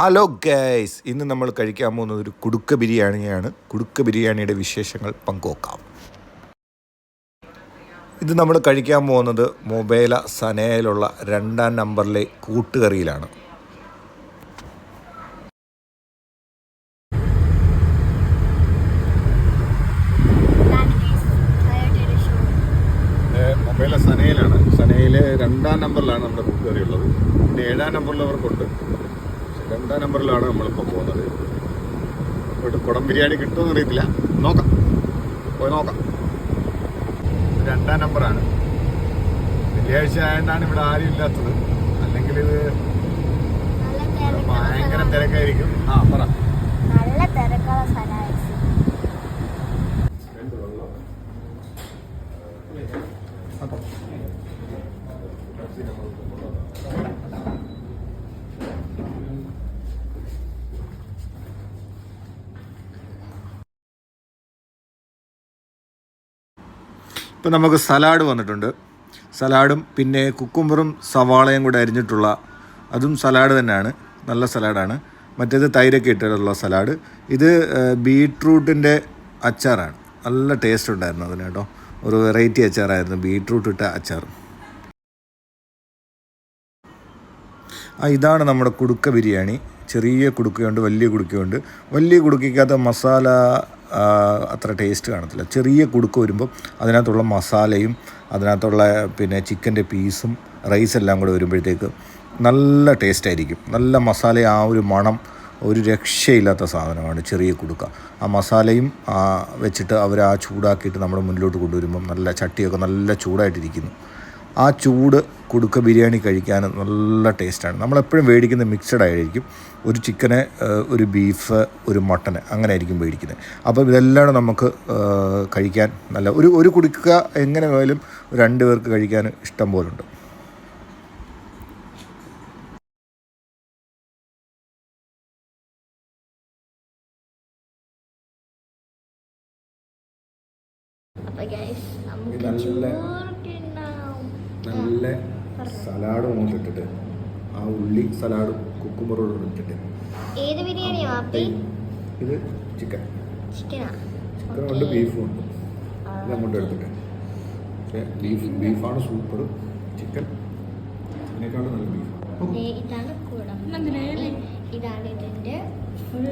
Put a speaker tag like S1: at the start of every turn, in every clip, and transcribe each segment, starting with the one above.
S1: Hello guys ഇന്ന് നമ്മൾ കഴിക്കാൻ പോകുന്നത് ഒരു കുടുക്ക ബിരിയാണിയാണ്. കുടുക്ക ബിരിയാണിയുടെ വിശേഷങ്ങൾ പങ്കുവെക്കാം. ഇത് നമ്മൾ കഴിക്കാൻ പോകുന്നത് മൊബൈല സനയിലുള്ള രണ്ടാം നമ്പറിലെ കൂട്ടുകറിയിലാണ്. മൊബൈല സനയിലാണ്. സനയിലെ രണ്ടാം നമ്പറിലാണ് നമ്മുടെ കൂട്ടുകറി ഉള്ളത് പിന്നെ ഏഴാം നമ്പറിൽ അവർക്കുണ്ട്. രണ്ടാം നമ്പറിലാണ് നമ്മളിപ്പോൾ പോകുന്നത്. ഇവിടെ കുടം ബിരിയാണി കിട്ടുമെന്ന് അറിയത്തില്ല. നോക്കാം. പോയി നോക്കാം. രണ്ടാം നമ്പറാണ്. വെള്ളിയാഴ്ച ആയതുകൊണ്ടാണ് ഇവിടെ ആരും ഇല്ലാത്തത്. അല്ലെങ്കിൽ ഇത് ഭയങ്കര തിരക്കായിരിക്കും. ആ പറ.
S2: നല്ല തിരക്കുള്ള സ്ഥലമായി
S1: ഇപ്പം നമുക്ക് സലാഡ് വന്നിട്ടുണ്ട്. സലാഡും പിന്നെ കുക്കുംബറും സവാളയും കൂടെ അരിഞ്ഞിട്ടുള്ള അതും സലാഡ് തന്നെയാണ്. നല്ല സലാഡാണ്. മറ്റേത് തൈരൊക്കെ ഇട്ടിട്ടുള്ള സലാഡ്. ഇത് ബീട്രൂട്ടിന്റെ അച്ചാറാണ്. നല്ല ടേസ്റ്റ് ഉണ്ടായിരുന്നു അതിന് കേട്ടോ. ഒരു വെറൈറ്റി അച്ചാറായിരുന്നു ബീട്രൂട്ട് ഇട്ട അച്ചാർ. ആ ഇതാണ് നമ്മുടെ കുടുക്ക ബിരിയാണി. ചെറിയ കുടുക്കയുണ്ട് വലിയ കുടുക്കയുണ്ട്. വലിയ കുടുക്കയ്ക്കകത്ത് മസാല അത്ര ടേസ്റ്റ് കാണത്തില്ല. ചെറിയ കുടുക്ക വരുമ്പോൾ അതിനകത്തുള്ള മസാലയും അതിനകത്തുള്ള പിന്നെ ചിക്കന്റെ പീസും റൈസ് എല്ലാം കൂടെ വരുമ്പോഴത്തേക്ക് നല്ല ടേസ്റ്റ് ആയിരിക്കും. നല്ല മസാല ആ ഒരു മണം ഒരു രക്ഷയില്ലാത്ത സാധനമാണ് ചെറിയ കുടുക്ക. ആ മസാലയും വെച്ചിട്ട് അവർ ആ ചൂടാക്കിയിട്ട് നമ്മുടെ മുന്നിലോട്ട് കൊണ്ടുവരുമ്പം നല്ല ചട്ടിയൊക്കെ നല്ല ചൂടായിട്ടിരിക്കുന്നു. ആ ചൂട് കുടുക്ക ബിരിയാണി കഴിക്കാൻ നല്ല ടേസ്റ്റാണ്. നമ്മളെപ്പോഴും മേടിക്കുന്ന മിക്സഡ് ആയിരിക്കും. ഒരു ചിക്കന് ഒരു ബീഫ് ഒരു മട്ടന് അങ്ങനെ ആയിരിക്കും മേടിക്കുന്നത് അപ്പോൾ ഇതെല്ലാം നമുക്ക് കഴിക്കാൻ നല്ല ഒരു ഒരു കുടുക്ക എങ്ങനെ പോയാലും രണ്ട് പേർക്ക് കഴിക്കാൻ ഇഷ്ടം പോലുണ്ട്. നല്ല- നല്ല സലാഡ് ഇട്ടിട്ട് ആ ഉള്ളി സലാഡും കുക്കുമ്പറോട് ഇട്ടിട്ട്.
S2: ഏത്
S1: ഇത് ചിക്കൻ
S2: ചിക്കൻ
S1: ചിക്കനും ഉണ്ട് ബീഫും ഉണ്ട്. ഇത് അങ്ങോട്ട് എടുത്തിട്ട്. പക്ഷേ ബീഫ് ബീഫാണ് സൂപ്പർ ചിക്കൻ ഇതിനേക്കാളും നല്ല ബീഫാണ്
S2: ഇതാണ് ഇതാണ് ഇതിന്റെ ഫുൾ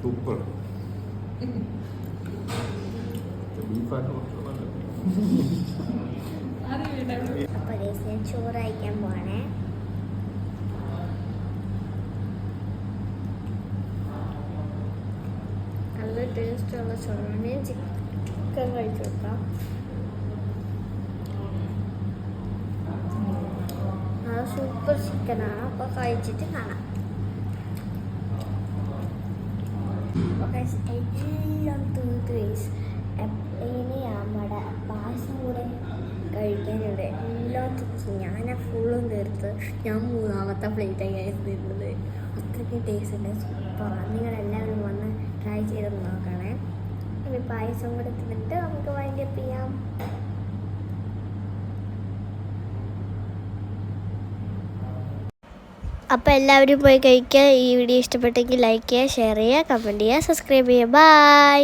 S1: സൂപ്പർ.
S2: അപ്പൊ ഗൈസ് ഞാൻ ചോറ് കഴിക്കാൻ പോണേ നല്ല ടേസ്റ്റുള്ള ചോറാണ് ചിക്കൻ കഴിച്ചു നോക്കാം അത് സൂപ്പർ ചിക്കനാണ് അപ്പൊ കഴിച്ചിട്ട് കാണാം എല്ലാം guys. എപ്പ- ഇനി നമ്മുടെ പായസം കൂടെ കഴിക്കാനുണ്ട് എല്ലാം തീർത്ത് ഞാൻ ഫുള്ളും തീർത്ത് ഞാൻ മൂന്നാമത്തെ പ്ലേറ്റ് കഴിച്ച് തിന്നത് അത്രയ്ക്ക് ടേസ്റ്റ് ഉണ്ട് സൂപ്പറാണ് നിങ്ങളെല്ലാവരും വന്ന് ട്രൈ ചെയ്ത് നോക്കണേ ഇനി പായസം കൂടെ തിന്നിട്ട് നമുക്ക് വൈൻഡപ്പ് ചെയ്യാം അപ്പോൾ എല്ലാവരും പോയി കഴിക്കുക. ഈ വീഡിയോ ഇഷ്ടപ്പെട്ടെങ്കിൽ ലൈക്ക് ചെയ്യുക ഷെയർ ചെയ്യുക കമന്റ് ചെയ്യുക സബ്സ്ക്രൈബ് ചെയ്യുക. ബൈ